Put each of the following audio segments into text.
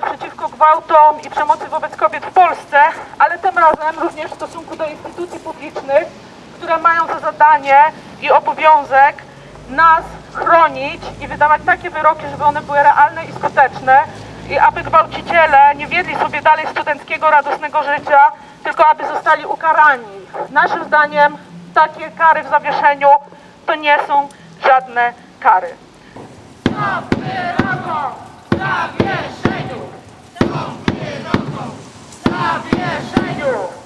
przeciwko gwałtom i przemocy wobec kobiet w Polsce, ale tym razem również w stosunku do instytucji publicznych, które mają za zadanie i obowiązek nas chronić i wydawać takie wyroki, żeby one były realne i skuteczne i aby gwałciciele nie wiedli sobie dalej studenckiego, radosnego życia, tylko aby zostali ukarani. Naszym zdaniem takie kary w zawieszeniu to nie są żadne kary.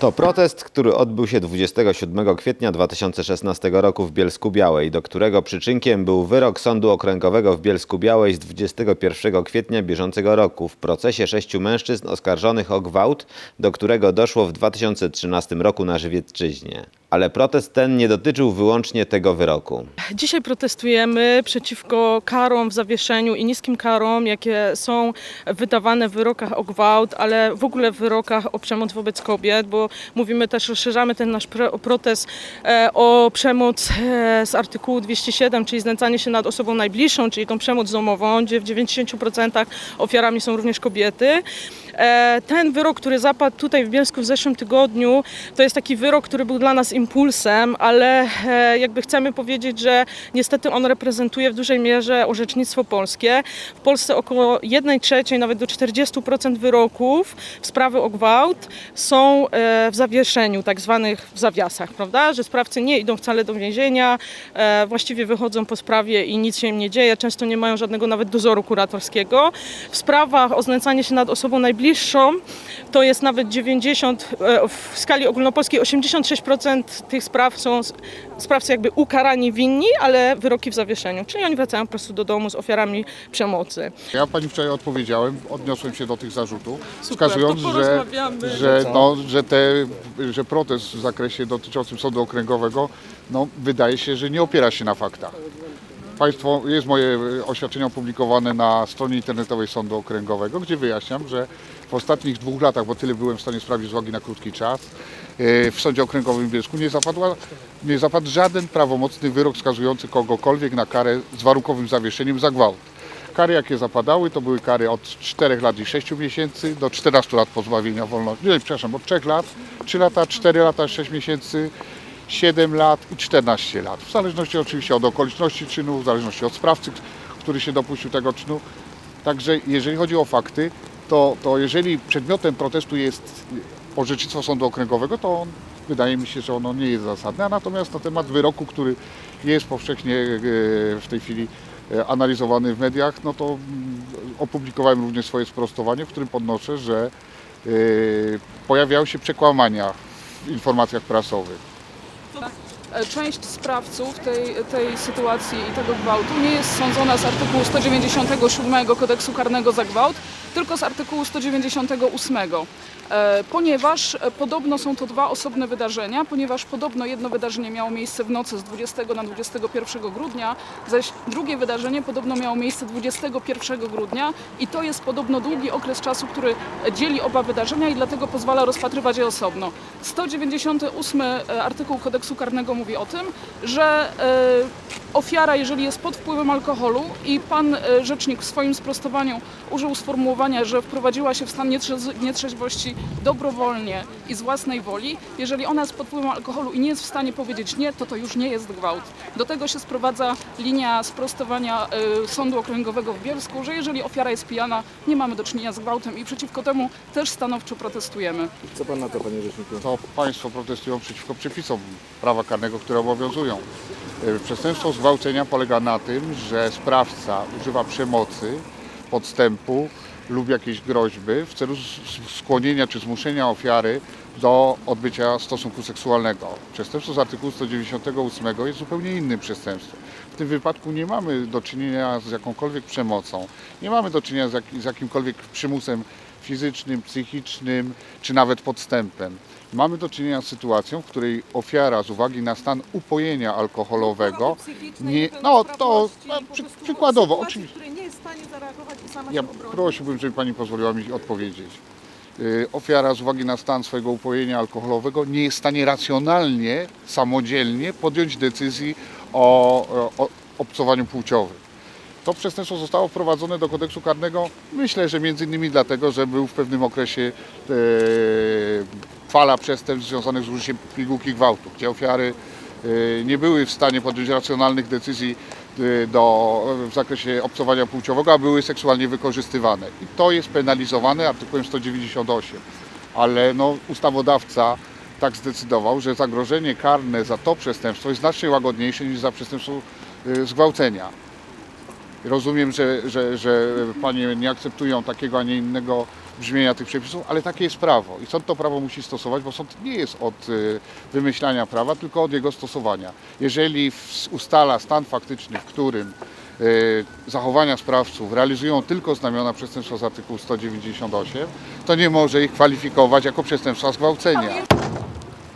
To protest, który odbył się 27 kwietnia 2016 roku w Bielsku Białej, do którego przyczynkiem był wyrok Sądu Okręgowego w Bielsku Białej z 21 kwietnia bieżącego roku w procesie sześciu mężczyzn oskarżonych o gwałt, do którego doszło w 2013 roku na Żywiecczyźnie. Ale protest ten nie dotyczył wyłącznie tego wyroku. Dzisiaj protestujemy przeciwko karom w zawieszeniu i niskim karom, jakie są wydawane w wyrokach o gwałt, ale w ogóle w wyrokach o przemoc wobec kobiet, bo mówimy też, rozszerzamy ten nasz pro- protest e, o przemoc e, z artykułu 207, czyli znęcanie się nad osobą najbliższą, czyli tą przemoc domową, gdzie w 90% ofiarami są również kobiety. E, Ten wyrok, który zapadł tutaj w Bielsku w zeszłym tygodniu, to jest taki wyrok, który był dla nas impulsem, ale e, jakby chcemy powiedzieć, że niestety on reprezentuje w dużej mierze orzecznictwo polskie. W Polsce około 1 trzeciej, nawet do 40% wyroków w sprawy o gwałt są e, w zawieszeniu, tak zwanych w zawiasach, prawda? Że sprawcy nie idą wcale do więzienia, e, właściwie wychodzą po sprawie i nic się im nie dzieje, często nie mają żadnego nawet dozoru kuratorskiego. W sprawach o znęcanie się nad osobą najbliższą to jest nawet 90, e, w skali ogólnopolskiej 86% tych spraw są sprawcy jakby ukarani winni, ale wyroki w zawieszeniu, czyli oni wracają po prostu do domu z ofiarami przemocy. Ja pani wczoraj odpowiedziałem, odniosłem się do tych zarzutów, Super, wskazując, że, że, no, że, te, że protest w zakresie dotyczącym sądu okręgowego no, wydaje się, że nie opiera się na faktach. Państwo, jest moje oświadczenie opublikowane na stronie internetowej Sądu Okręgowego, gdzie wyjaśniam, że w ostatnich dwóch latach, bo tyle byłem w stanie sprawdzić z uwagi na krótki czas, e, w Sądzie Okręgowym w Bielsku nie, zapadła, nie zapadł żaden prawomocny wyrok skazujący kogokolwiek na karę z warunkowym zawieszeniem za gwałt. Kary, jakie zapadały, to były kary od 4 lat i 6 miesięcy do 14 lat pozbawienia wolności. Nie, przepraszam, od 3 lat, 3 lata, 4 lata, 6 miesięcy, 7 lat i 14 lat. W zależności oczywiście od okoliczności czynu, w zależności od sprawcy, który się dopuścił tego czynu. Także jeżeli chodzi o fakty, to, to jeżeli przedmiotem protestu jest orzecznictwo Sądu Okręgowego, to on, wydaje mi się, że ono nie jest zasadne. Natomiast na temat wyroku, który jest powszechnie e, w tej chwili e, analizowany w mediach, no to mm, opublikowałem również swoje sprostowanie, w którym podnoszę, że e, pojawiały się przekłamania w informacjach prasowych. Część sprawców tej, tej sytuacji i tego gwałtu nie jest sądzona z artykułu 197 kodeksu karnego za gwałt, tylko z artykułu 198. E, Ponieważ e, podobno są to dwa osobne wydarzenia, ponieważ podobno jedno wydarzenie miało miejsce w nocy z 20 na 21 grudnia, zaś drugie wydarzenie podobno miało miejsce 21 grudnia i to jest podobno długi okres czasu, który dzieli oba wydarzenia i dlatego pozwala rozpatrywać je osobno. 198 e, artykuł kodeksu karnego mówi o tym, że ofiara, jeżeli jest pod wpływem alkoholu i pan rzecznik w swoim sprostowaniu użył sformułowania, że wprowadziła się w stan nietrze- nietrzeźwości dobrowolnie i z własnej woli, jeżeli ona jest pod wpływem alkoholu i nie jest w stanie powiedzieć nie, to to już nie jest gwałt. Do tego się sprowadza linia sprostowania e, Sądu Okręgowego w Bielsku, że jeżeli ofiara jest pijana, nie mamy do czynienia z gwałtem i przeciwko temu też stanowczo protestujemy. Co pan na to, panie rzeczniku? to państwo protestują przeciwko przepisom prawa karnego, które obowiązują. E, Przestępstwo zgwałcenia polega na tym, że sprawca używa przemocy, podstępu lub jakiejś groźby w celu skłonienia czy zmuszenia ofiary do odbycia stosunku seksualnego. Przestępstwo z artykułu 198 jest zupełnie innym przestępstwem. W tym wypadku nie mamy do czynienia z jakąkolwiek przemocą, nie mamy do czynienia z, jak, z jakimkolwiek przymusem fizycznym, psychicznym czy nawet podstępem. Mamy do czynienia z sytuacją, w której ofiara z uwagi na stan upojenia alkoholowego, nie, no to no, przy, przykładowo, oczywiście. nie jest w stanie zareagować i sama Ja prosiłbym, żeby Pani pozwoliła mi odpowiedzieć. Y, Ofiara z uwagi na stan swojego upojenia alkoholowego nie jest w stanie racjonalnie, samodzielnie podjąć decyzji o, o obcowaniu płciowym. To przestępstwo zostało wprowadzone do kodeksu karnego, myślę, że między innymi dlatego, że był w pewnym okresie e, fala przestępstw związanych z użyciem pigułki gwałtu, gdzie ofiary e, nie były w stanie podjąć racjonalnych decyzji do, w zakresie obcowania płciowego, a były seksualnie wykorzystywane. I to jest penalizowane artykułem 198. Ale no, ustawodawca tak zdecydował, że zagrożenie karne za to przestępstwo jest znacznie łagodniejsze niż za przestępstwo e, zgwałcenia. Rozumiem, że, że, że Panie nie akceptują takiego, a nie innego brzmienia tych przepisów, ale takie jest prawo i sąd to prawo musi stosować, bo sąd nie jest od y, wymyślania prawa, tylko od jego stosowania. Jeżeli ustala stan faktyczny, w którym y, zachowania sprawców realizują tylko znamiona przestępstwa z artykułu 198, to nie może ich kwalifikować jako przestępstwa zgwałcenia.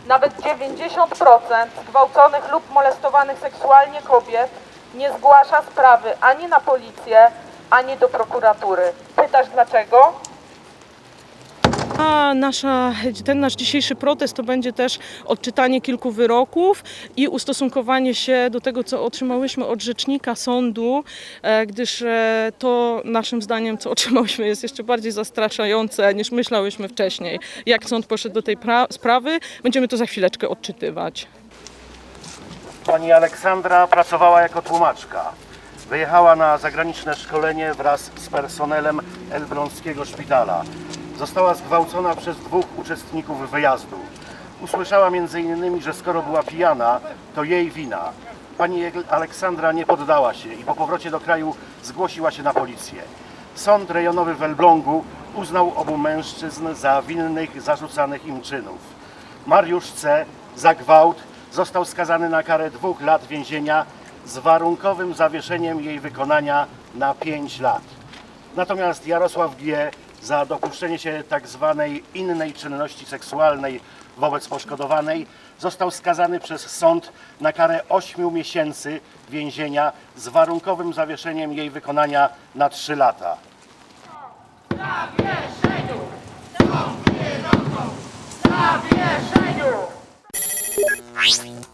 Nawet 90% zgwałconych lub molestowanych seksualnie kobiet nie zgłasza sprawy ani na policję, ani do prokuratury. Pytasz dlaczego? A nasza, ten nasz dzisiejszy protest to będzie też odczytanie kilku wyroków i ustosunkowanie się do tego, co otrzymałyśmy od rzecznika sądu, e, gdyż e, to naszym zdaniem, co otrzymałyśmy, jest jeszcze bardziej zastraszające niż myślałyśmy wcześniej. Jak sąd poszedł do tej pra- sprawy, będziemy to za chwileczkę odczytywać. Pani Aleksandra pracowała jako tłumaczka. Wyjechała na zagraniczne szkolenie wraz z personelem Elbląskiego Szpitala. Została zgwałcona przez dwóch uczestników wyjazdu. Usłyszała m.in., że skoro była pijana, to jej wina. Pani Aleksandra nie poddała się i po powrocie do kraju zgłosiła się na policję. Sąd rejonowy w Elblągu uznał obu mężczyzn za winnych zarzucanych im czynów. Mariusz C. za gwałt został skazany na karę dwóch lat więzienia z warunkowym zawieszeniem jej wykonania na 5 lat. Natomiast Jarosław G za dopuszczenie się tak zwanej innej czynności seksualnej wobec poszkodowanej został skazany przez sąd na karę 8 miesięcy więzienia z warunkowym zawieszeniem jej wykonania na 3 lata. Zawieszeniu! Zawieszeniu! Zawieszeniu!